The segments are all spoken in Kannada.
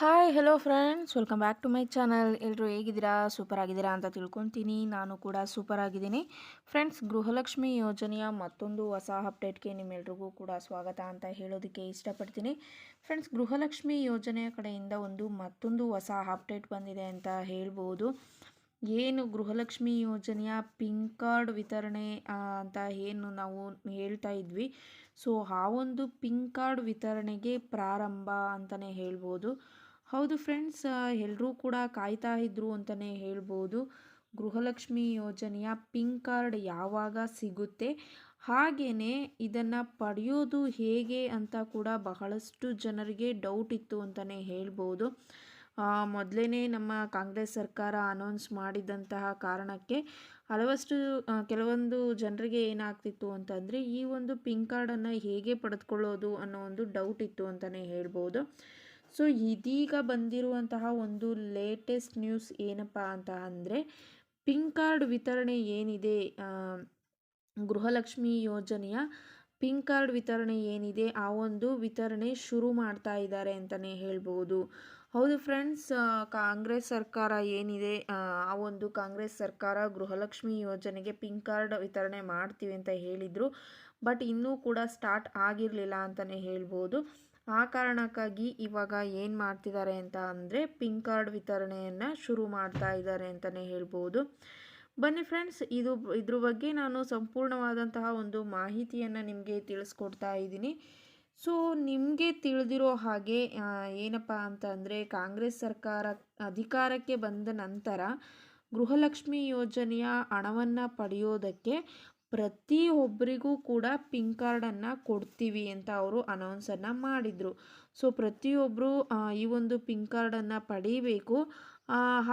Hi hello friends welcome back to my channel ಎಲ್ಲರೂ ಹೇಗಿದ್ದೀರಾ? ಸೂಪರ್ ಆಗಿದ್ದೀರಾ ಅಂತ ತಿಳ್ಕೊತೀನಿ. ನಾನು ಕೂಡ ಸೂಪರ್ ಆಗಿದ್ದೀನಿ ಫ್ರೆಂಡ್ಸ್ ಗೃಹಲಕ್ಷ್ಮಿ ಯೋಜನೆಯ ಮತ್ತೊಂದು ಹೊಸ ಅಪ್ಡೇಟ್ಗೆ ನಿಮ್ಮೆಲ್ರಿಗೂ ಕೂಡ ಸ್ವಾಗತ ಅಂತ ಹೇಳೋದಕ್ಕೆ ಇಷ್ಟಪಡ್ತೀನಿ. ಫ್ರೆಂಡ್ಸ್ ಗೃಹಲಕ್ಷ್ಮಿ ಯೋಜನೆಯ ಕಡೆಯಿಂದ ಒಂದು ಮತ್ತೊಂದು ಹೊಸ ಅಪ್ಡೇಟ್ ಬಂದಿದೆ ಅಂತ ಹೇಳ್ಬೋದು. ಏನು ಗೃಹಲಕ್ಷ್ಮಿ ಯೋಜನೆಯ ಪಿಂಕ್ ಕಾರ್ಡ್ ವಿತರಣೆ ಅಂತ ಏನು ನಾವು ಹೇಳ್ತಾ ಇದ್ವಿ. ಸೊ ಆ ಒಂದು ಪಿಂಕ್ ಕಾರ್ಡ್ ವಿತರಣೆಗೆ ಪ್ರಾರಂಭ ಅಂತಲೇ ಹೇಳ್ಬೋದು. ಹೌದು ಫ್ರೆಂಡ್ಸ್ ಎಲ್ಲರೂ ಕೂಡ ಕಾಯ್ತಾ ಇದ್ರು ಅಂತಲೇ ಹೇಳ್ಬೋದು. ಗೃಹಲಕ್ಷ್ಮಿ ಯೋಜನೆಯ ಪಿಂಕ್ ಕಾರ್ಡ್ ಯಾವಾಗ ಸಿಗುತ್ತೆ? ಹಾಗೆಯೇ ಇದನ್ನು ಪಡೆಯೋದು ಹೇಗೆ ಅಂತ ಕೂಡ ಬಹಳಷ್ಟು ಜನರಿಗೆ ಡೌಟ್ ಇತ್ತು ಅಂತಲೇ ಹೇಳ್ಬೋದು. ಮೊದಲೇ ನಮ್ಮ ಕಾಂಗ್ರೆಸ್ ಸರ್ಕಾರ ಅನೌನ್ಸ್ ಮಾಡಿದಂತಹ ಕಾರಣಕ್ಕೆ ಹಲವಷ್ಟು ಕೆಲವೊಂದು ಜನರಿಗೆ ಏನಾಗ್ತಿತ್ತು ಅಂತಂದರೆ ಈ ಒಂದು ಪಿಂಕ್ ಕಾರ್ಡನ್ನು ಹೇಗೆ ಪಡೆದುಕೊಳ್ಳೋದು ಅನ್ನೋ ಒಂದು ಡೌಟ್ ಇತ್ತು ಅಂತಲೇ ಹೇಳ್ಬೋದು. ಸೊ ಇದೀಗ ಬಂದಿರುವಂತಹ ಒಂದು ಲೇಟೆಸ್ಟ್ ನ್ಯೂಸ್ ಏನಪ್ಪ ಅಂತ ಅಂದರೆ ಪಿಂಕ್ ಕಾರ್ಡ್ ವಿತರಣೆ ಏನಿದೆ ಗೃಹಲಕ್ಷ್ಮಿ ಯೋಜನೆಯ ಪಿಂಕ್ ಕಾರ್ಡ್ ವಿತರಣೆ ಏನಿದೆ, ಆ ಒಂದು ವಿತರಣೆ ಶುರು ಮಾಡ್ತಾ ಇದ್ದಾರೆ ಅಂತಲೇ ಹೇಳ್ಬೋದು. ಹೌದು ಫ್ರೆಂಡ್ಸ್ ಕಾಂಗ್ರೆಸ್ ಸರ್ಕಾರ ಏನಿದೆ, ಆ ಒಂದು ಕಾಂಗ್ರೆಸ್ ಸರ್ಕಾರ ಗೃಹಲಕ್ಷ್ಮಿ ಯೋಜನೆಗೆ ಪಿಂಕ್ ಕಾರ್ಡ್ ವಿತರಣೆ ಮಾಡ್ತೀವಿ ಅಂತ ಹೇಳಿದರು ಬಟ್ ಇನ್ನೂ ಕೂಡ ಸ್ಟಾರ್ಟ್ ಆಗಿರಲಿಲ್ಲ ಅಂತಲೇ ಹೇಳ್ಬೋದು. ಆ ಕಾರಣಕ್ಕಾಗಿ ಇವಾಗ ಏನು ಮಾಡ್ತಿದ್ದಾರೆ ಅಂತ ಅಂದರೆ ಪಿಂಕ್ ಕಾರ್ಡ್ ವಿತರಣೆಯನ್ನು ಶುರು ಮಾಡ್ತಾ ಇದ್ದಾರೆ ಅಂತಲೇ ಹೇಳ್ಬೋದು. ಬನ್ನಿ ಫ್ರೆಂಡ್ಸ್ ಇದು ಇದ್ರ ಬಗ್ಗೆ ನಾನು ಸಂಪೂರ್ಣವಾದಂತಹ ಒಂದು ಮಾಹಿತಿಯನ್ನು ನಿಮಗೆ ತಿಳಿಸ್ಕೊಡ್ತಾ ಇದ್ದೀನಿ. ಸೊ ನಿಮಗೆ ತಿಳಿದಿರೋ ಹಾಗೆ ಏನಪ್ಪ ಅಂತ ಅಂದರೆ ಕಾಂಗ್ರೆಸ್ ಸರ್ಕಾರ ಅಧಿಕಾರಕ್ಕೆ ಬಂದ ನಂತರ ಗೃಹಲಕ್ಷ್ಮಿ ಯೋಜನೆಯ ಹಣವನ್ನು ಪಡೆಯೋದಕ್ಕೆ ಪ್ರತಿಯೊಬ್ಬರಿಗೂ ಕೂಡ ಪಿಂಕ್ ಕಾರ್ಡನ್ನು ಕೊಡ್ತೀವಿ ಅಂತ ಅವರು ಅನೌನ್ಸನ್ನು ಮಾಡಿದರು. ಸೊ ಪ್ರತಿಯೊಬ್ಬರು ಈ ಒಂದು ಪಿಂಕ್ ಕಾರ್ಡನ್ನು ಪಡೀಬೇಕು.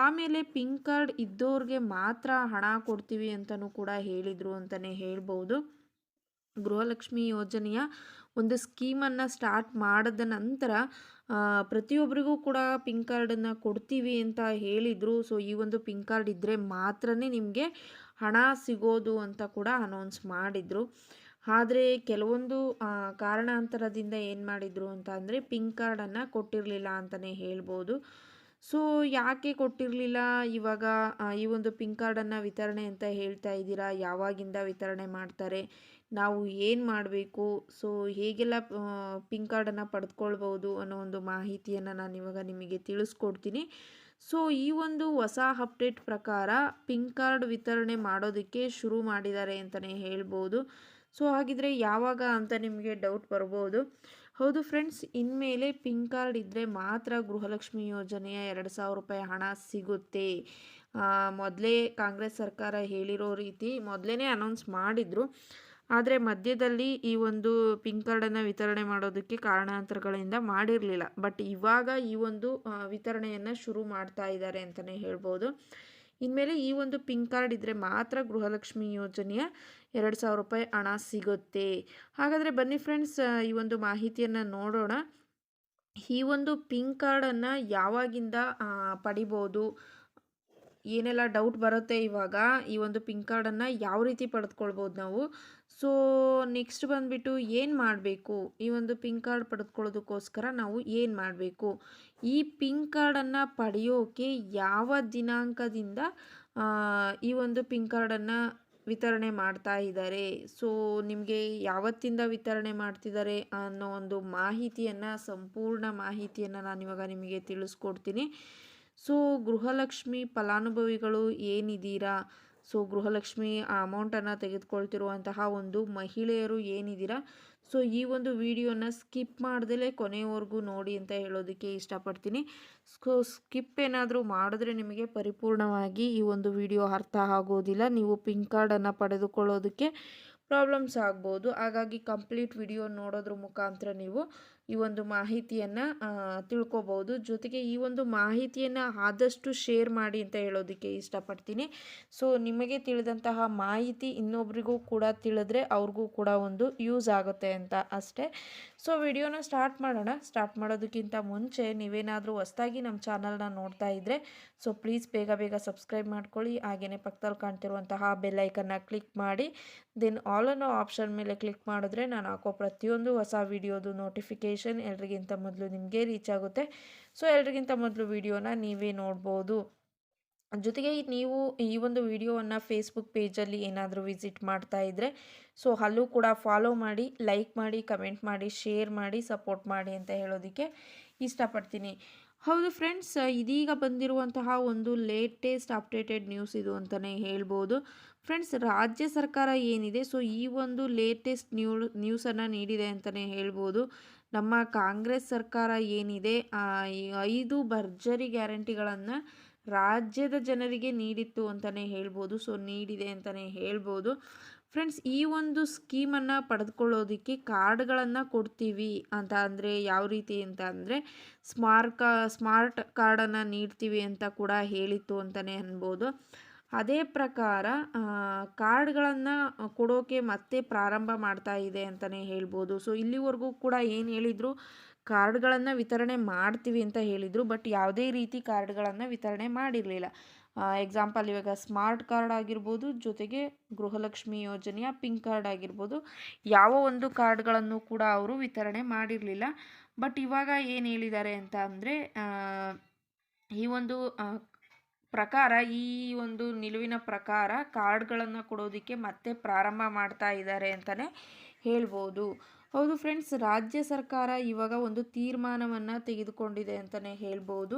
ಆಮೇಲೆ ಪಿಂಕ್ ಕಾರ್ಡ್ ಇದ್ದವ್ರಿಗೆ ಮಾತ್ರ ಹಣ ಕೊಡ್ತೀವಿ ಅಂತಲೂ ಕೂಡ ಹೇಳಿದರು ಅಂತಲೇ ಹೇಳ್ಬೋದು. ಗೃಹಲಕ್ಷ್ಮಿ ಯೋಜನೆಯ ಒಂದು ಸ್ಕೀಮನ್ನು ಸ್ಟಾರ್ಟ್ ಮಾಡಿದ ನಂತರ ಪ್ರತಿಯೊಬ್ಬರಿಗೂ ಕೂಡ ಪಿಂಕ್ ಕಾರ್ಡನ್ನು ಕೊಡ್ತೀವಿ ಅಂತ ಹೇಳಿದರು. ಸೊ ಈ ಒಂದು ಪಿಂಕ್ ಕಾರ್ಡ್ ಇದ್ದರೆ ಮಾತ್ರ ನಿಮಗೆ ಹಣ ಸಿಗೋದು ಅಂತ ಕೂಡ ಅನೌನ್ಸ್ ಮಾಡಿದರು. ಆದರೆ ಕೆಲವೊಂದು ಕಾರಣಾಂತರದಿಂದ ಏನು ಮಾಡಿದರು ಅಂತ ಅಂದರೆ ಪಿಂಕ್ ಕಾರ್ಡನ್ನು ಕೊಟ್ಟಿರಲಿಲ್ಲ ಅಂತಲೇ ಹೇಳ್ಬೋದು. ಸೊ ಯಾಕೆ ಕೊಟ್ಟಿರಲಿಲ್ಲ? ಇವಾಗ ಈ ಒಂದು ಪಿಂಕ್ ಕಾರ್ಡನ್ನು ವಿತರಣೆ ಅಂತ ಹೇಳ್ತಾ ಇದ್ದೀರಾ? ಯಾವಾಗಿಂದ ವಿತರಣೆ ಮಾಡ್ತಾರೆ? ನಾವು ಏನು ಮಾಡಬೇಕು? ಸೊ ಹೇಗೆಲ್ಲ ಪಿಂಕ್ ಕಾರ್ಡನ್ನು ಪಡೆದುಕೊಳ್ಬೋದು ಅನ್ನೋ ಒಂದು ಮಾಹಿತಿಯನ್ನು ನಾನು ಇವಾಗ ನಿಮಗೆ ತಿಳಿಸ್ಕೊಡ್ತೀನಿ. ಸೊ ಈ ಒಂದು ಹೊಸ ಅಪ್ಡೇಟ್ ಪ್ರಕಾರ ಪಿಂಕ್ ಕಾರ್ಡ್ ವಿತರಣೆ ಮಾಡೋದಕ್ಕೆ ಶುರು ಮಾಡಿದ್ದಾರೆ ಅಂತಲೇ ಹೇಳ್ಬೋದು. ಸೊ ಹಾಗಿದ್ರೆ ಯಾವಾಗ ಅಂತ ನಿಮಗೆ ಡೌಟ್ ಬರ್ಬೋದು. ಹೌದು ಫ್ರೆಂಡ್ಸ್ ಇನ್ಮೇಲೆ ಪಿಂಕ್ ಕಾರ್ಡ್ ಇದ್ದರೆ ಮಾತ್ರ ಗೃಹಲಕ್ಷ್ಮಿ ಯೋಜನೆಯ ಎರಡು ಸಾವಿರ ರೂಪಾಯಿ ಹಣ ಸಿಗುತ್ತೆ. ಮೊದಲೇ ಕಾಂಗ್ರೆಸ್ ಸರ್ಕಾರ ಹೇಳಿರೋ ರೀತಿ ಮೊದಲೇ ಅನೌನ್ಸ್ ಮಾಡಿದರು. ಆದರೆ ಮಧ್ಯದಲ್ಲಿ ಈ ಒಂದು ಪಿಂಕ್ ಕಾರ್ಡನ್ನು ವಿತರಣೆ ಮಾಡೋದಕ್ಕೆ ಕಾರಣಾಂತರಗಳಿಂದ ಮಾಡಿರಲಿಲ್ಲ. ಬಟ್ ಇವಾಗ ಈ ಒಂದು ವಿತರಣೆಯನ್ನು ಶುರು ಮಾಡ್ತಾ ಇದ್ದಾರೆ ಅಂತಲೇ ಹೇಳ್ಬೋದು. ಇನ್ಮೇಲೆ ಈ ಒಂದು ಪಿಂಕ್ ಕಾರ್ಡ್ ಇದ್ದರೆ ಮಾತ್ರ ಗೃಹಲಕ್ಷ್ಮಿ ಯೋಜನೆಯ ಎರಡು ಸಾವಿರ ರೂಪಾಯಿ ಹಣ ಸಿಗುತ್ತೆ. ಹಾಗಾದರೆ ಬನ್ನಿ ಫ್ರೆಂಡ್ಸ್ ಈ ಒಂದು ಮಾಹಿತಿಯನ್ನು ನೋಡೋಣ. ಈ ಒಂದು ಪಿಂಕ್ ಕಾರ್ಡನ್ನು ಯಾವಾಗಿಂದ ಪಡಿಬೋದು? ಏನೆಲ್ಲ ಡೌಟ್ ಬರುತ್ತೆ ಇವಾಗ ಈ ಒಂದು ಪಿನ್ ಕಾರ್ಡನ್ನು ಯಾವ ರೀತಿ ಪಡೆದುಕೊಳ್ಬೋದು ನಾವು? ಸೊ ನೆಕ್ಸ್ಟ್ ಬಂದುಬಿಟ್ಟು ಏನು ಮಾಡಬೇಕು? ಈ ಒಂದು ಪಿನ್ ಕಾರ್ಡ್ ಪಡೆದುಕೊಳ್ಳೋದಕ್ಕೋಸ್ಕರ ನಾವು ಏನು ಮಾಡಬೇಕು? ಈ ಪಿನ್ ಕಾರ್ಡನ್ನು ಪಡೆಯೋಕೆ ಯಾವ ದಿನಾಂಕದಿಂದ ಈ ಒಂದು ಪಿನ್ ಕಾರ್ಡನ್ನು ವಿತರಣೆ ಮಾಡ್ತಾ ಇದ್ದಾರೆ? ಸೊ ನಿಮಗೆ ಯಾವತ್ತಿಂದ ವಿತರಣೆ ಮಾಡ್ತಿದ್ದಾರೆ ಅನ್ನೋ ಒಂದು ಮಾಹಿತಿಯನ್ನು, ಸಂಪೂರ್ಣ ಮಾಹಿತಿಯನ್ನು ನಾನು ಇವಾಗ ನಿಮಗೆ ತಿಳಿಸ್ಕೊಡ್ತೀನಿ. ಸೊ ಗೃಹಲಕ್ಷ್ಮಿ ಫಲಾನುಭವಿಗಳು ಏನಿದ್ದೀರಾ? ಸೊ ಗೃಹಲಕ್ಷ್ಮಿ ಅಮೌಂಟನ್ನು ತೆಗೆದುಕೊಳ್ತಿರುವಂತಹ ಒಂದು ಮಹಿಳೆಯರು ಏನಿದ್ದೀರಾ? ಸೊ ಈ ಒಂದು ವಿಡಿಯೋನ ಸ್ಕಿಪ್ ಮಾಡ್ದಲೇ ಕೊನೆಯವರೆಗೂ ನೋಡಿ ಅಂತ ಹೇಳೋದಕ್ಕೆ ಇಷ್ಟಪಡ್ತೀನಿ. ಸೊ ಸ್ಕಿಪ್ ಏನಾದರೂ ಮಾಡಿದ್ರೆ ನಿಮಗೆ ಪರಿಪೂರ್ಣವಾಗಿ ಈ ಒಂದು ವಿಡಿಯೋ ಅರ್ಥ ಆಗೋದಿಲ್ಲ. ನೀವು ಪಿಂಕ್ ಕಾರ್ಡನ್ನು ಪಡೆದುಕೊಳ್ಳೋದಕ್ಕೆ ಪ್ರಾಬ್ಲಮ್ಸ್ ಆಗ್ಬೋದು. ಹಾಗಾಗಿ ಕಂಪ್ಲೀಟ್ ವಿಡಿಯೋ ನೋಡೋದ್ರ ಮುಖಾಂತರ ನೀವು ಈ ಒಂದು ಮಾಹಿತಿಯನ್ನು ತಿಳ್ಕೊಬೋದು ಜೊತೆಗೆ ಈ ಒಂದು ಮಾಹಿತಿಯನ್ನು ಆದಷ್ಟು ಶೇರ್ ಮಾಡಿ ಅಂತ ಹೇಳೋದಕ್ಕೆ ಇಷ್ಟಪಡ್ತೀನಿ. ಸೊ, ನಿಮಗೆ ತಿಳಿದಂತಹ ಮಾಹಿತಿ ಇನ್ನೊಬ್ರಿಗೂ ಕೂಡ ತಿಳಿದ್ರೆ ಅವ್ರಿಗೂ ಕೂಡ ಒಂದು ಯೂಸ್ ಆಗುತ್ತೆ ಅಂತ ಅಷ್ಟೇ. ಸೊ, ವಿಡಿಯೋನ ಸ್ಟಾರ್ಟ್ ಮಾಡೋಣ. ಸ್ಟಾರ್ಟ್ ಮಾಡೋದಕ್ಕಿಂತ ಮುಂಚೆ ನೀವೇನಾದರೂ ಹೊಸ್ದಾಗಿ ನಮ್ಮ ಚಾನಲ್ನ ನೋಡ್ತಾ ಇದ್ದರೆ ಸೊ, ಪ್ಲೀಸ್ ಬೇಗ ಬೇಗ ಸಬ್ಸ್ಕ್ರೈಬ್ ಮಾಡ್ಕೊಳ್ಳಿ. ಹಾಗೆಯೇ ಪಕ್ಕದಲ್ಲಿ ಕಾಣ್ತಿರುವಂತಹ ಬೆಲ್ಲೈಕನ್ನ ಕ್ಲಿಕ್ ಮಾಡಿ. ದೆನ್ ಆಲ್ ಅನ್ನೋ ಆಪ್ಷನ್ ಮೇಲೆ ಕ್ಲಿಕ್ ಮಾಡಿದ್ರೆ ನಾನು ಹಾಕೋ ಪ್ರತಿಯೊಂದು ಹೊಸ ವಿಡಿಯೋದು ನೋಟಿಫಿಕೇಷನ್ ನೋಟಿಫಿಕೇಷನ್ ಎಲ್ರಿಗಿಂತ ಮೊದಲು ನಿಮಗೆ ರೀಚ್ ಆಗುತ್ತೆ. ಸೊ, ಎಲ್ರಿಗಿಂತ ಮೊದಲು ವಿಡಿಯೋನ ನೀವೇ ನೋಡ್ಬೋದು. ಜೊತೆಗೆ ನೀವು ಈ ಒಂದು ವಿಡಿಯೋವನ್ನು ಫೇಸ್ಬುಕ್ ಪೇಜಲ್ಲಿ ಏನಾದರೂ ವಿಸಿಟ್ ಮಾಡ್ತಾ ಇದ್ದರೆ ಸೊ, ಅಲ್ಲೂ ಕೂಡ ಫಾಲೋ ಮಾಡಿ ಲೈಕ್ ಮಾಡಿ ಕಮೆಂಟ್ ಮಾಡಿ ಶೇರ್ ಮಾಡಿ ಸಪೋರ್ಟ್ ಮಾಡಿ ಅಂತ ಹೇಳೋದಕ್ಕೆ ಇಷ್ಟಪಡ್ತೀನಿ. ಹೌದು ಫ್ರೆಂಡ್ಸ್ ಇದೀಗ ಬಂದಿರುವಂತಹ ಒಂದು ಲೇಟೆಸ್ಟ್ ಅಪ್ಡೇಟೆಡ್ ನ್ಯೂಸ್ ಇದು ಅಂತಲೇ ಹೇಳ್ಬೋದು. ಫ್ರೆಂಡ್ಸ್ ರಾಜ್ಯ ಸರ್ಕಾರ ಏನಿದೆ, ಸೊ, ಈ ಒಂದು ಲೇಟೆಸ್ಟ್ ನ್ಯೂ ನ್ಯೂಸನ್ನು ನೀಡಿದೆ ಅಂತಲೇ ಹೇಳ್ಬೋದು. ನಮ್ಮ ಕಾಂಗ್ರೆಸ್ ಸರ್ಕಾರ ಏನಿದೆ ಐದು ಭರ್ಜರಿ ಗ್ಯಾರಂಟಿಗಳನ್ನು ರಾಜ್ಯದ ಜನರಿಗೆ ನೀಡಿತ್ತು ಅಂತಲೇ ಹೇಳ್ಬೋದು. ಸೊ, ನೀಡಿದೆ ಅಂತಲೇ ಹೇಳ್ಬೋದು. ಫ್ರೆಂಡ್ಸ್, ಈ ಒಂದು ಸ್ಕೀಮನ್ನು ಪಡೆದುಕೊಳ್ಳೋದಕ್ಕೆ ಕಾರ್ಡ್ಗಳನ್ನು ಕೊಡ್ತೀವಿ ಅಂತ ಅಂದರೆ ಯಾವ ರೀತಿ ಅಂತ ಅಂದರೆ ಸ್ಮಾರ್ಟ್ ಸ್ಮಾರ್ಟ್ ಕಾರ್ಡನ್ನು ನೀಡ್ತೀವಿ ಅಂತ ಕೂಡ ಹೇಳಿತ್ತು ಅಂತಲೇ ಅನ್ಬೋದು. ಅದೇ ಪ್ರಕಾರ ಕಾರ್ಡ್ಗಳನ್ನು ಕೊಡೋಕೆ ಮತ್ತೆ ಪ್ರಾರಂಭ ಮಾಡ್ತಾ ಇದೆ ಅಂತಲೇ ಹೇಳ್ಬೋದು. ಸೊ, ಇಲ್ಲಿವರೆಗೂ ಕೂಡ ಏನು ಹೇಳಿದರು, ಕಾರ್ಡ್ಗಳನ್ನು ವಿತರಣೆ ಮಾಡ್ತೀವಿ ಅಂತ ಹೇಳಿದರು, ಬಟ್ ಯಾವುದೇ ರೀತಿ ಕಾರ್ಡ್ಗಳನ್ನು ವಿತರಣೆ ಮಾಡಿರಲಿಲ್ಲ. ಎಕ್ಸಾಂಪಲ್ ಇವಾಗ ಸ್ಮಾರ್ಟ್ ಕಾರ್ಡ್ ಆಗಿರ್ಬೋದು, ಜೊತೆಗೆ ಗೃಹಲಕ್ಷ್ಮಿ ಯೋಜನೆಯ ಪಿಂಕ್ ಕಾರ್ಡ್ ಆಗಿರ್ಬೋದು, ಯಾವ ಒಂದು ಕಾರ್ಡ್ಗಳನ್ನು ಕೂಡ ಅವರು ವಿತರಣೆ ಮಾಡಿರಲಿಲ್ಲ. ಬಟ್ ಇವಾಗ ಏನು ಹೇಳಿದ್ದಾರೆ ಅಂತ ಅಂದರೆ ಈ ಒಂದು ಪ್ರಕಾರ ಈ ಒಂದು ನಿಲುವಿನ ಪ್ರಕಾರ ಕಾರ್ಡ್ಗಳನ್ನು ಕೊಡೋದಕ್ಕೆ ಮತ್ತೆ ಪ್ರಾರಂಭ ಮಾಡ್ತಾ ಇದ್ದಾರೆ ಅಂತಲೇ ಹೇಳ್ಬೋದು. ಹೌದು ಫ್ರೆಂಡ್ಸ್, ರಾಜ್ಯ ಸರ್ಕಾರ ಇವಾಗ ಒಂದು ತೀರ್ಮಾನವನ್ನು ತೆಗೆದುಕೊಂಡಿದೆ ಅಂತಲೇ ಹೇಳ್ಬೋದು.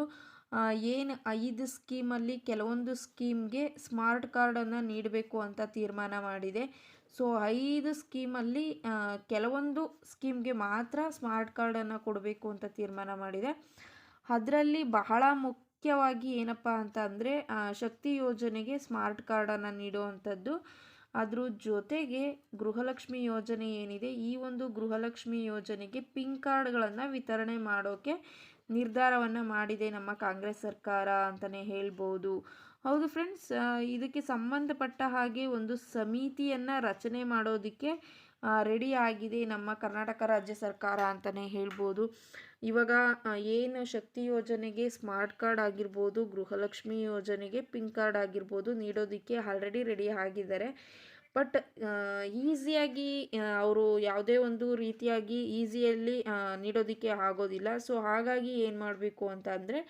ಏನು ಐದು ಸ್ಕೀಮಲ್ಲಿ ಕೆಲವೊಂದು ಸ್ಕೀಮ್ಗೆ ಸ್ಮಾರ್ಟ್ ಕಾರ್ಡನ್ನು ನೀಡಬೇಕು ಅಂತ ತೀರ್ಮಾನ ಮಾಡಿದೆ. ಸೊ, ಐದು ಸ್ಕೀಮಲ್ಲಿ ಕೆಲವೊಂದು ಸ್ಕೀಮ್ಗೆ ಮಾತ್ರ ಸ್ಮಾರ್ಟ್ ಕಾರ್ಡನ್ನು ಕೊಡಬೇಕು ಅಂತ ತೀರ್ಮಾನ ಮಾಡಿದೆ. ಅದರಲ್ಲಿ ಬಹಳ ಮುಖ್ಯವಾಗಿ ಏನಪ್ಪ ಅಂತ ಅಂದರೆ ಶಕ್ತಿ ಯೋಜನೆಗೆ ಸ್ಮಾರ್ಟ್ ಕಾರ್ಡನ್ನು ನೀಡುವಂಥದ್ದು. ಅದ್ರ ಜೊತೆಗೆ ಗೃಹಲಕ್ಷ್ಮಿ ಯೋಜನೆ ಏನಿದೆ, ಈ ಒಂದು ಗೃಹಲಕ್ಷ್ಮಿ ಯೋಜನೆಗೆ ಪಿಂಕ್ ಕಾರ್ಡ್ಗಳನ್ನು ವಿತರಣೆ ಮಾಡೋಕ್ಕೆ ನಿರ್ಧಾರವನ್ನು ಮಾಡಿದೆ ನಮ್ಮ ಕಾಂಗ್ರೆಸ್ ಸರ್ಕಾರ ಅಂತಲೇ ಹೇಳ್ಬೋದು. ಹೌದು ಫ್ರೆಂಡ್ಸ್ ಇದಕ್ಕೆ ಸಂಬಂಧಪಟ್ಟ ಹಾಗೆ ಒಂದು ಸಮಿತಿಯನ್ನು ರಚನೆ ಮಾಡೋದಕ್ಕೆ ರೆಡಿ ಆಗಿದೆ ನಮ್ಮ ಕರ್ನಾಟಕ ರಾಜ್ಯ ಸರ್ಕಾರ ಅಂತಲೇ ಹೇಳ್ಬೋದು. ಇವಾಗ ಏನು ಶಕ್ತಿ ಯೋಜನೆಗೆ ಸ್ಮಾರ್ಟ್ ಕಾರ್ಡ್ ಆಗಿರ್ಬೋದು, ಗೃಹಲಕ್ಷ್ಮಿ ಯೋಜನೆಗೆ ಪಿಂಕ್ ಕಾರ್ಡ್ ಆಗಿರ್ಬೋದು ನೀಡೋದಕ್ಕೆ ಆಲ್ರೆಡಿ ರೆಡಿ ಆಗಿದ್ದಾರೆ. ಬಟ್ ಈಸಿಯಾಗಿ ಅವರು ಯಾವುದೇ ಒಂದು ರೀತಿಯಾಗಿ ಈಸಿಯಲ್ಲಿ ನೀಡೋದಕ್ಕೆ ಆಗೋದಿಲ್ಲ. ಸೊ ಹಾಗಾಗಿ ಏನು ಮಾಡಬೇಕು ಅಂತ ಅಂದರೆ,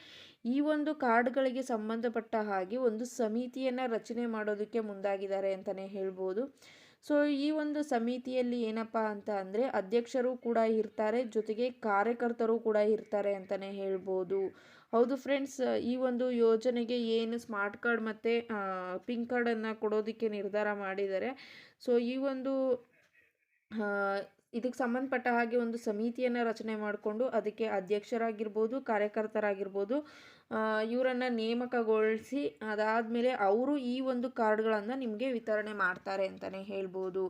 ಈ ಒಂದು ಕಾರ್ಡ್ಗಳಿಗೆ ಸಂಬಂಧಪಟ್ಟ ಹಾಗೆ ಒಂದು ಸಮಿತಿಯನ್ನು ರಚನೆ ಮಾಡೋದಕ್ಕೆ ಮುಂದಾಗಿದ್ದಾರೆ ಅಂತಲೇ ಹೇಳ್ಬೋದು. ಸೊ ಈ ಒಂದು ಸಮಿತಿಯಲ್ಲಿ ಏನಪ್ಪ ಅಂತ ಅಂದರೆ ಅಧ್ಯಕ್ಷರು ಕೂಡ ಇರ್ತಾರೆ, ಜೊತೆಗೆ ಕಾರ್ಯಕರ್ತರು ಕೂಡ ಇರ್ತಾರೆ ಅಂತಲೇ ಹೇಳ್ಬೋದು. ಹೌದು ಫ್ರೆಂಡ್ಸ್ ಈ ಒಂದು ಯೋಜನೆಗೆ ಏನು ಸ್ಮಾರ್ಟ್ ಕಾರ್ಡ್ ಮತ್ತು ಪಿಂಕ್ ಕಾರ್ಡನ್ನು ಕೊಡೋದಕ್ಕೆ ನಿರ್ಧಾರ ಮಾಡಿದ್ದಾರೆ. ಸೊ ಈ ಒಂದು ಇದಕ್ಕೆ ಸಂಬಂಧಪಟ್ಟ ಹಾಗೆ ಒಂದು ಸಮಿತಿಯನ್ನು ರಚನೆ ಮಾಡಿಕೊಂಡು ಅದಕ್ಕೆ ಅಧ್ಯಕ್ಷರಾಗಿರ್ಬೋದು, ಕಾರ್ಯಕರ್ತರಾಗಿರ್ಬೋದು ಇವರನ್ನು ನೇಮಕಗೊಳಿಸಿ ಅದಾದಮೇಲೆ ಅವರು ಈ ಒಂದು ಕಾರ್ಡ್ಗಳನ್ನು ನಿಮಗೆ ವಿತರಣೆ ಮಾಡ್ತಾರೆ ಅಂತಲೇ ಹೇಳ್ಬೋದು.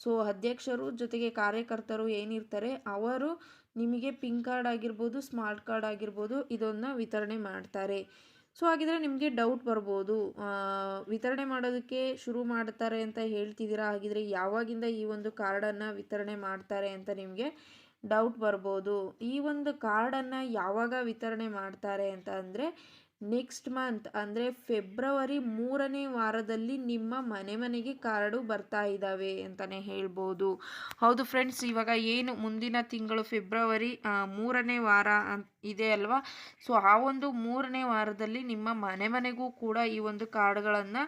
ಸೊ ಅಧ್ಯಕ್ಷರು ಜೊತೆಗೆ ಕಾರ್ಯಕರ್ತರು ಏನಿರ್ತಾರೆ, ಅವರು ನಿಮಗೆ ಪಿಂಕ್ ಕಾರ್ಡ್ ಆಗಿರ್ಬೋದು, ಸ್ಮಾರ್ಟ್ ಕಾರ್ಡ್ ಆಗಿರ್ಬೋದು, ಇದನ್ನು ವಿತರಣೆ ಮಾಡ್ತಾರೆ. ಸೊ, ಹಾಗಿದ್ರೆ ನಿಮಗೆ ಡೌಟ್ ಬರ್ಬೋದು. ವಿತರಣೆ ಮಾಡೋದಕ್ಕೆ ಶುರು ಮಾಡ್ತಾರೆ ಅಂತ ಹೇಳ್ತಿದ್ದೀರಾ? ಹಾಗಿದ್ರೆ ಯಾವಾಗಿಂದ ಈ ಒಂದು ಕಾರ್ಡನ್ನು ವಿತರಣೆ ಮಾಡ್ತಾರೆ ಅಂತ ನಿಮಗೆ ಡೌಟ್ ಬರ್ಬೋದು. ಈ ಒಂದು ಕಾರ್ಡನ್ನು ಯಾವಾಗ ವಿತರಣೆ ಮಾಡ್ತಾರೆ ಅಂತ ಅಂದರೆ ನೆಕ್ಸ್ಟ್ ಮಂತ್ ಅಂದರೆ ಫೆಬ್ರವರಿ ಮೂರನೇ ವಾರದಲ್ಲಿ ನಿಮ್ಮ ಮನೆ ಮನೆಗೆ ಕಾರ್ಡು ಬರ್ತಾ ಇದ್ದಾವೆ ಅಂತಲೇ ಹೇಳ್ಬೋದು. ಹೌದು ಫ್ರೆಂಡ್ಸ್ ಇವಾಗ ಏನು ಮುಂದಿನ ತಿಂಗಳು ಫೆಬ್ರವರಿ ಮೂರನೇ ವಾರ ಇದೆ ಅಲ್ವಾ? ಸೊ ಆ ಒಂದು ಮೂರನೇ ವಾರದಲ್ಲಿ ನಿಮ್ಮ ಮನೆ ಮನೆಗೂ ಕೂಡ ಈ ಒಂದು ಕಾರ್ಡ್ಗಳನ್ನು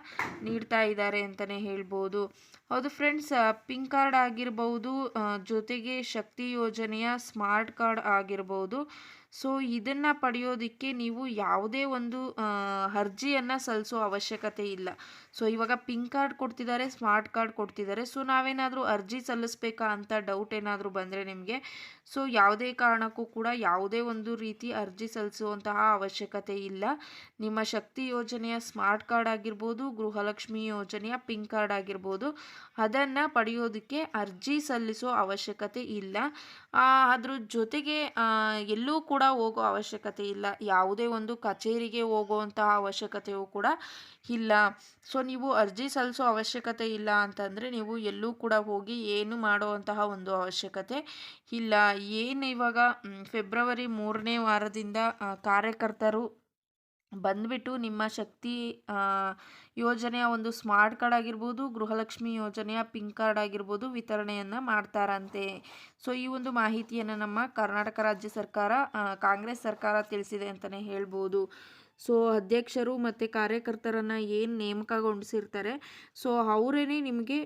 ನೀಡ್ತಾ ಇದ್ದಾರೆ ಅಂತಲೇ ಹೇಳ್ಬೋದು. ಹೌದು ಫ್ರೆಂಡ್ಸ್ ಪಿಂಕ್ ಕಾರ್ಡ್ ಆಗಿರ್ಬೋದು ಜೊತೆಗೆ ಶಕ್ತಿ ಯೋಜನೆಯ ಸ್ಮಾರ್ಟ್ ಕಾರ್ಡ್ ಆಗಿರ್ಬೋದು. ಸೊ ಇದನ್ನು ಪಡೆಯೋದಕ್ಕೆ ನೀವು ಯಾವುದೇ ಒಂದು ಅರ್ಜಿಯನ್ನು ಸಲ್ಲಿಸೋ ಅವಶ್ಯಕತೆ ಇಲ್ಲ. ಸೊ ಇವಾಗ ಪಿಂಕ್ ಕಾರ್ಡ್ ಕೊಡ್ತಿದ್ದಾರೆ ಸ್ಮಾರ್ಟ್ ಕಾರ್ಡ್ ಕೊಡ್ತಿದ್ದಾರೆ ಸೊ ನಾವೇನಾದರೂ ಅರ್ಜಿ ಸಲ್ಲಿಸ್ಬೇಕಾ ಅಂತ ಡೌಟ್ ಏನಾದರೂ ಬಂದರೆ ನಿಮಗೆ ಸೊ ಯಾವುದೇ ಕಾರಣಕ್ಕೂ ಕೂಡ ಯಾವುದೇ ಒಂದು ರೀತಿ ಅರ್ಜಿ ಸಲ್ಲಿಸುವಂತಹ ಅವಶ್ಯಕತೆ ಇಲ್ಲ. ನಿಮ್ಮ ಶಕ್ತಿ ಯೋಜನೆಯ ಸ್ಮಾರ್ಟ್ ಕಾರ್ಡ್ ಆಗಿರ್ಬೋದು, ಗೃಹಲಕ್ಷ್ಮಿ ಯೋಜನೆಯ ಪಿಂಕ್ ಕಾರ್ಡ್ ಆಗಿರ್ಬೋದು, ಅದನ್ನು ಪಡೆಯೋದಕ್ಕೆ ಅರ್ಜಿ ಸಲ್ಲಿಸೋ ಅವಶ್ಯಕತೆ ಇಲ್ಲ. ಅದ್ರ ಜೊತೆಗೆ ಎಲ್ಲೂ ಕೂಡ ಹೋಗೋ ಅವಶ್ಯಕತೆ ಇಲ್ಲ. ಯಾವುದೇ ಒಂದು ಕಚೇರಿಗೆ ಹೋಗುವಂತಹ ಅವಶ್ಯಕತೆಯೂ ಕೂಡ ಇಲ್ಲ. ಸೊ ನೀವು ಅರ್ಜಿ ಸಲ್ಲಿಸೋ ಅವಶ್ಯಕತೆ ಇಲ್ಲ ಅಂತಂದರೆ ನೀವು ಎಲ್ಲೂ ಕೂಡ ಹೋಗಿ ಏನು ಮಾಡುವಂತಹ ಒಂದು ಅವಶ್ಯಕತೆ ಇಲ್ಲ. ಏನು ಇವಾಗ ಫೆಬ್ರವರಿ ಮೂರನೇ ವಾರದಿಂದ ಕಾರ್ಯಕರ್ತರು ಬಂದ್ಬಿಟ್ಟು ನಿಮ್ಮ ಶಕ್ತಿ ಯೋಜನೆಯ ಒಂದು ಸ್ಮಾರ್ಟ್ ಕಾರ್ಡ್ ಆಗಿರ್ಬೋದು, ಗೃಹಲಕ್ಷ್ಮಿ ಯೋಜನೆಯ ಪಿಂಕ್ ಕಾರ್ಡ್ ಆಗಿರ್ಬೋದು ವಿತರಣೆಯನ್ನು ಮಾಡ್ತಾರಂತೆ. ಸೊ, ಈ ಒಂದು ಮಾಹಿತಿಯನ್ನು ನಮ್ಮ ಕರ್ನಾಟಕ ರಾಜ್ಯ ಸರ್ಕಾರ ಕಾಂಗ್ರೆಸ್ ಸರ್ಕಾರ ತಿಳಿಸಿದೆ ಅಂತಲೇ ಹೇಳ್ಬೋದು. ಸೊ ಅಧ್ಯಕ್ಷರು ಮತ್ತು ಕಾರ್ಯಕರ್ತರನ್ನು ಏನು ನೇಮಕಗೊಂಡಿಸಿರ್ತಾರೆ. ಸೊ ಅವರೇನೆ ನಿಮಗೆ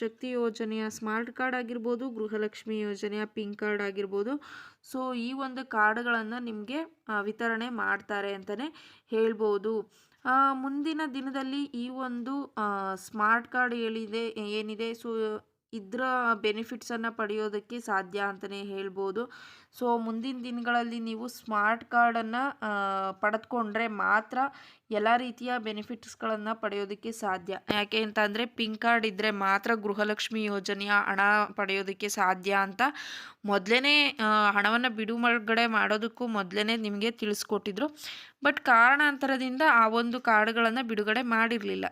ಶಕ್ತಿ ಯೋಜನೆಯ ಸ್ಮಾರ್ಟ್ ಕಾರ್ಡ್ ಆಗಿರ್ಬೋದು, ಗೃಹಲಕ್ಷ್ಮಿ ಯೋಜನೆಯ ಪಿಂಕ್ ಕಾರ್ಡ್ ಆಗಿರ್ಬೋದು, ಸೊ ಈ ಒಂದು ಕಾರ್ಡ್ಗಳನ್ನು ನಿಮಗೆ ವಿತರಣೆ ಮಾಡ್ತಾರೆ ಅಂತಲೇ ಹೇಳ್ಬೋದು. ಮುಂದಿನ ದಿನದಲ್ಲಿ ಈ ಒಂದು ಸ್ಮಾರ್ಟ್ ಕಾರ್ಡ್ ಹೇಳಿದೆ ಏನಿದೆ, ಸೊ ಇದರ ಬೆನಿಫಿಟ್ಸನ್ನು ಪಡೆಯೋದಕ್ಕೆ ಸಾಧ್ಯ ಅಂತಲೇ ಹೇಳ್ಬೋದು. ಸೊ ಮುಂದಿನ ದಿನಗಳಲ್ಲಿ ನೀವು ಸ್ಮಾರ್ಟ್ ಕಾರ್ಡನ್ನು ಪಡೆದುಕೊಂಡ್ರೆ ಮಾತ್ರ ಎಲ್ಲ ರೀತಿಯ ಬೆನಿಫಿಟ್ಸ್ಗಳನ್ನು ಪಡೆಯೋದಕ್ಕೆ ಸಾಧ್ಯ. ಯಾಕೆ ಅಂತ ಅಂದರೆ ಪಿಂಕ್ ಕಾರ್ಡ್ ಇದ್ದರೆ ಮಾತ್ರ ಗೃಹಲಕ್ಷ್ಮಿ ಯೋಜನೆಯ ಹಣ ಪಡೆಯೋದಕ್ಕೆ ಸಾಧ್ಯ ಅಂತ ಮೊದಲೇ ಹಣವನ್ನು ಬಿಡುಗಡೆ ಮಾಡೋದಕ್ಕೂ ಮೊದಲೇ ನಿಮಗೆ ತಿಳಿಸ್ಕೊಟ್ಟಿದ್ರು. ಬಟ್ ಕಾರಣಾಂತರದಿಂದ ಆ ಒಂದು ಕಾರ್ಡ್ಗಳನ್ನು ಬಿಡುಗಡೆ ಮಾಡಿರಲಿಲ್ಲ.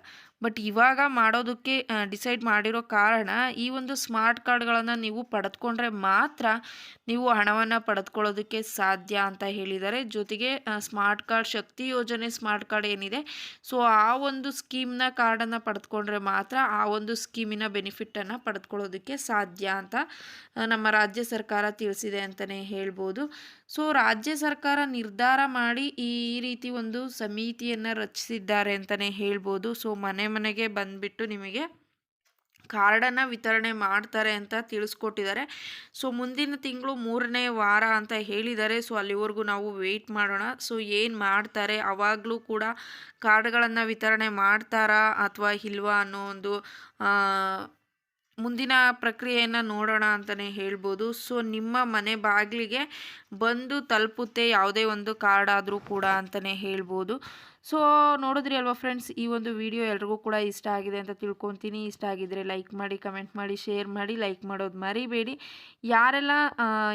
ಬಟ್ ಇವಾಗ ಮಾಡೋದಕ್ಕೆ ಡಿಸೈಡ್ ಮಾಡಿರೋ ಕಾರಣ ಈ ಒಂದು ಸ್ಮಾರ್ಟ್ ಕಾರ್ಡ್ಗಳನ್ನು ನೀವು ಪಡೆದುಕೊಂಡ್ರೆ ಮಾತ್ರ ನೀವು ಹಣವನ್ನು ಪಡೆದುಕೊಳ್ಳೋದಕ್ಕೆ ಸಾಧ್ಯ ಅಂತ ಹೇಳಿದ್ದಾರೆ. ಜೊತೆಗೆ ಸ್ಮಾರ್ಟ್ ಕಾರ್ಡ್ ಶಕ್ತಿ ಯೋಜನೆ ಸ್ಮಾರ್ಟ್ ಕಾರ್ಡ್ ಏನಿದೆ, ಸೊ ಆ ಒಂದು ಸ್ಕೀಮ್ನ ಕಾರ್ಡನ್ನು ಪಡೆದುಕೊಂಡ್ರೆ ಮಾತ್ರ ಆ ಒಂದು ಸ್ಕೀಮಿನ ಬೆನಿಫಿಟ್ಟನ್ನು ಪಡೆದುಕೊಳ್ಳೋದಕ್ಕೆ ಸಾಧ್ಯ ಅಂತ ನಮ್ಮ ರಾಜ್ಯ ಸರ್ಕಾರ ತಿಳಿಸಿದೆ ಅಂತಲೇ ಹೇಳ್ಬೋದು. ಸೊ ರಾಜ್ಯ ಸರ್ಕಾರ ನಿರ್ಧಾರ ಮಾಡಿ ಈ ರೀತಿ ಒಂದು ಸಮಿತಿಯನ್ನು ರಚಿಸಿದ್ದಾರೆ ಅಂತಲೇ ಹೇಳ್ಬೋದು. ಸೊ ಮನೆ ಮನೆಗೆ ಬಂದುಬಿಟ್ಟು ನಿಮಗೆ ಕಾರ್ಡನ್ನು ವಿತರಣೆ ಮಾಡ್ತಾರೆ ಅಂತ ತಿಳಿಸ್ಕೊಟ್ಟಿದ್ದಾರೆ. ಸೊ, ಮುಂದಿನ ತಿಂಗಳು ಮೂರನೇ ವಾರ ಅಂತ ಹೇಳಿದ್ದಾರೆ. ಸೊ, ಅಲ್ಲಿವರೆಗೂ ನಾವು ವೆಯ್ಟ್ ಮಾಡೋಣ. ಸೊ, ಏನು ಮಾಡ್ತಾರೆ? ಅವಾಗಲೂ ಕೂಡ ಕಾರ್ಡ್ಗಳನ್ನು ವಿತರಣೆ ಮಾಡ್ತಾರಾ ಅಥವಾ ಇಲ್ವಾ ಅನ್ನೋ ಒಂದು ಮುಂದಿನ ಪ್ರಕ್ರಿಯೆಯನ್ನು ನೋಡೋಣ ಅಂತಲೇ ಹೇಳ್ಬೋದು. ಸೊ ನಿಮ್ಮ ಮನೆ ಬಾಗಿಲಿಗೆ ಬಂದು ತಲುಪುತ್ತೆ ಯಾವುದೇ ಒಂದು ಕಾರ್ಡ್ ಆದರೂ ಕೂಡ ಅಂತಲೇ ಹೇಳ್ಬೋದು. ಸೊ ನೋಡಿದ್ರಿ ಅಲ್ವಾ ಫ್ರೆಂಡ್ಸ್ ಈ ಒಂದು ವಿಡಿಯೋ ಎಲ್ರಿಗೂ ಕೂಡ ಇಷ್ಟ ಆಗಿದೆ ಅಂತ ತಿಳ್ಕೊತೀನಿ. ಇಷ್ಟ ಆಗಿದ್ರೆ ಲೈಕ್ ಮಾಡಿ ಕಮೆಂಟ್ ಮಾಡಿ ಶೇರ್ ಮಾಡಿ ಲೈಕ್ ಮಾಡೋದು ಮರಿಬೇಡಿ. ಯಾರೆಲ್ಲ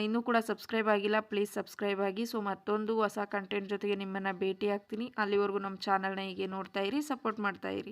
ಇನ್ನೂ ಕೂಡ ಸಬ್ಸ್ಕ್ರೈಬ್ ಆಗಿಲ್ಲ ಪ್ಲೀಸ್ ಸಬ್ಸ್ಕ್ರೈಬ್ ಆಗಿ. ಸೊ ಮತ್ತೊಂದು ಹೊಸ ಕಂಟೆಂಟ್ ಜೊತೆಗೆ ನಿಮ್ಮನ್ನು ಭೇಟಿ ಆಗ್ತೀನಿ ಅಲ್ಲಿವರೆಗೂ ನಮ್ಮ ಚಾನಲ್ನ ಹೀಗೆ ನೋಡ್ತಾ ಇರಿ ಸಪೋರ್ಟ್ ಮಾಡ್ತಾ ಇರಿ.